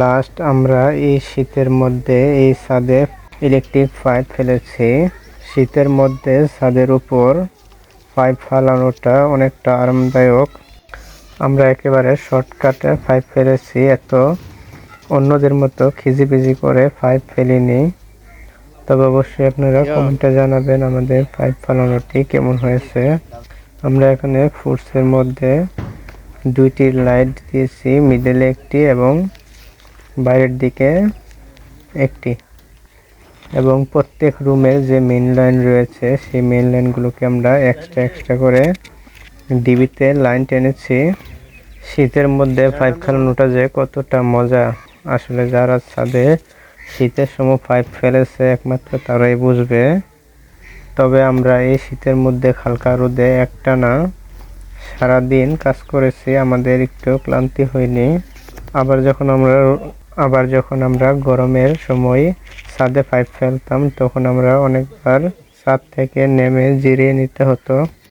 Last আমরা এই শীতের মধ্যে এই ছাদে ইলেকট্রিক পাইপ ফেলেছি। শীতের মধ্যে ছাদের উপর পাইপ ফালানোটা অনেকটা আরামদায়ক। আমরা একেবারে শর্টকাটে পাইপ ফেলেছি এত অন্যদের মতো খিজিবিজি করে পাইপ ফেলিনি। তবে অবশ্যই আপনারা কমেন্টে জানাবেন আমাদের পাইপ ফালানোটি কেমন হয়েছে। আমরা এখানে ফুডসের মধ্যে দুইটি লাইট দিয়েছি মিডলে একটি এবং বাইরের দিকে একটি। এবং প্রত্যেক রুমের যে মেন লাইন রয়েছে, সেই মেন লাইনগুলোকে আমরা এক্সট্রা এক্সট্রা করে ডিবিতে লাইন টেনেছি। শীতের মধ্যে পাইপ খেলানোটা যে কতটা মজা। আসলে যারা ছাদে শীতের সময় পাইপ ফেলেছে, একমাত্র তারাই বুঝবে। তবে আমরা এই শীতের মধ্যে হালকা রোদে একটা না, সারাদিন কাজ করেছি, আমাদের একটু ক্লান্তি হয়নি। আবার যখন আমরা আবার যখন আমরা গরমের সময় ছাদে পাইপ ফেলতাম, তখন আমরা অনেকবার ছাদ থেকে নেমে জিরিয়ে নিতে হতো।